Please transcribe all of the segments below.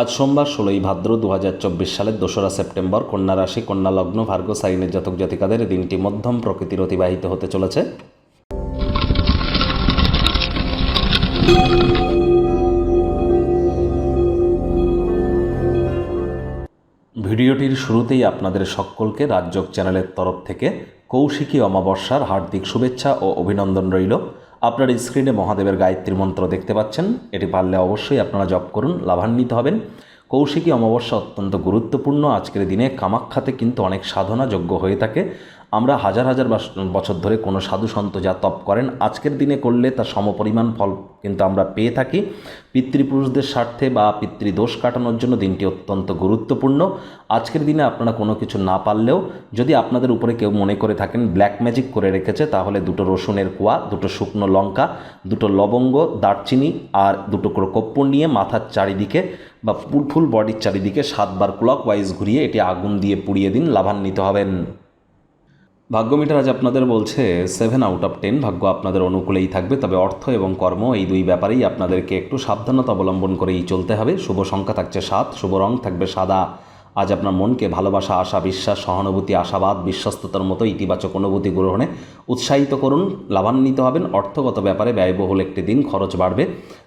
আজ সোমবার ষোলোই ভাদ্র দু হাজার চব্বিশ সালের দোসরা সেপ্টেম্বর কন্যা রাশি, কন্যা লগ্ন, ভার্গ, সাইনের জাতক জাতিকাদের দিনটি মধ্যম প্রকৃতির অতিবাহিত হতে চলেছে। ভিডিওটির শুরুতেই আপনাদের সকলকে রাজযোগ চ্যানেলের তরফ থেকে কৌশিকী অমাবস্যার হার্দিক শুভেচ্ছা ও অভিনন্দন রইল। আপনার স্ক্রিনে মহাদেবের গায়ত্রী মন্ত্র দেখতে পাচ্ছেন। এটি পারলে অবশ্যই আপনারা জপ করুন, লাভান্বিত হবেন। কৌশিকী অমাবস্যা অত্যন্ত গুরুত্বপূর্ণ। আজকের দিনে কামাখ্যাতে কিন্তু অনেক সাধনা যোগ্য হয়ে থাকে। আমরা হাজার হাজার বছর ধরে কোনো সাধু সন্ত যা তপ করেন, আজকের দিনে করলে তার সমপরিমাণ ফল কিন্তু আমরা পেয়ে থাকি। পিতৃপুরুষদের স্বার্থে বা পিতৃদোষ কাটানোর জন্য দিনটি অত্যন্ত গুরুত্বপূর্ণ। আজকের দিনে আপনারা কোনো কিছু না পারলেও যদি আপনাদের উপরে কেউ মনে করে থাকেন, ব্ল্যাক ম্যাজিক করে রেখেছে, তাহলে দুটো রসুনের কোয়া, দুটো শুকনো লঙ্কা, দুটো লবঙ্গ, দারচিনি আর দুটো করে কর্পূর নিয়ে মাথার চারিদিকে বা ফুল বডির চারিদিকে সাতবার ক্লক ওয়াইজ ঘুরিয়ে এটি আগুন দিয়ে পুড়িয়ে দিন, লাভান্বিত হবেন। ভাগ্যমিটার আজ আপনাদের বলছে সেভেন আউট অফ টেন ভাগ্য আপনাদের অনুকূলেই থাকবে, তবে অর্থ এবং কর্ম এই দুই ব্যাপারেই আপনাদেরকে একটু সাবধানতা অবলম্বন করেই চলতে হবে। শুভ সংখ্যা থাকছে সাত, শুভ রং থাকবে সাদা। আজ আপনার মনকে ভালোবাসা, আশা, বিশ্বাস, সহানুভূতি, আশাবাদ, বিশ্বস্ততার মতো ইতিবাচক অনুভূতি গ্রহণে উৎসাহিত করুন, লাভান্বিত হবেন। অর্থগত ব্যাপারে ব্যয়বহুল একটি দিন, খরচ বাড়বে।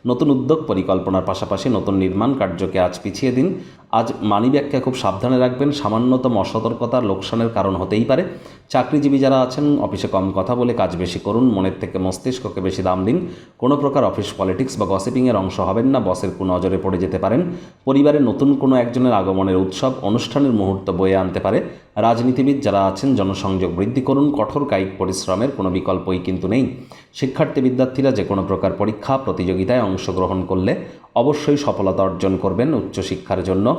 নতুন উদ্যোগ, পরিকল্পনার পাশাপাশি নতুন নির্মাণ কার্যকে আজ পিছিয়ে দিন। আজ মানিব্যাগকে খুব সাবধানে রাখবেন। সামান্যতম অসতর্কতা লোকসানের কারণ হতেই পারে। চাকরিজীবী যারা আছেন, অফিসে কম কথা বলে কাজ বেশি করুন, মনের থেকে মস্তিষ্ককে বেশি দাম দিন। কোনো প্রকার অফিস পলিটিক্স বা গসিপিংয়ের অংশ হবেন না, বসের কোনো নজরে পড়ে যেতে পারেন। পরিবারে নতুন কোনো একজনের আগমনের উৎসব, অনুষ্ঠানের মুহূর্ত বয়ে আনতে পারে। রাজনীতিবিদ যারা আছেন, জনসংযোগ বৃদ্ধি করুন, কঠোর কায়িক পরিশ্রমের কোনো বিকল্পই কিন্তু নেই। শিক্ষার্থী বিদ্যার্থীরা যে কোনো প্রকার পরীক্ষা, প্রতিযোগিতায় অংশগ্রহণ করলে অবশ্যই সফলতা অর্জন করবেন উচ্চশিক্ষার জন্য।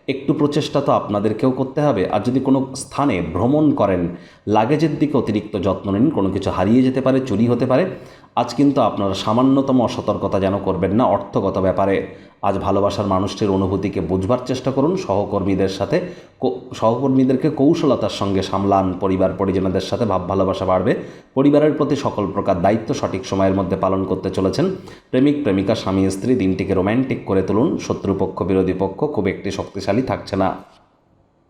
একটু প্রচেষ্টা তো আপনাদেরকেও করতে হবে। আর যদি কোনো স্থানে ভ্রমণ করেন, লাগেজের দিকে অতিরিক্ত যত্ন নিন, কোনো কিছু হারিয়ে যেতে পারে, চুরি হতে পারে। আজ কিন্তু আপনারা সামান্যতম অসতর্কতা যেন করবেন না, অর্থগত ব্যাপারে। আজ ভালোবাসার মানুষটির অনুভূতিকে বুঝবার চেষ্টা করুন, সহকর্মীদের সাথে সহকর্মীদেরকে কৌশলতার সঙ্গে সামলান, পরিবার, পরিজনদের সাথে ভাব ভালোবাসা বাড়বে। পরিবারের প্রতি সকল প্রকার দায়িত্ব সঠিক সময়ের মধ্যে পালন করতে চলেছেন। প্রেমিক, প্রেমিকা, স্বামী, স্ত্রী, দিনটিকে রোম্যান্টিক করে তুলুন। শত্রুপক্ষ, বিরোধী পক্ষ খুব একটি শক্তিশালী থাকছে না।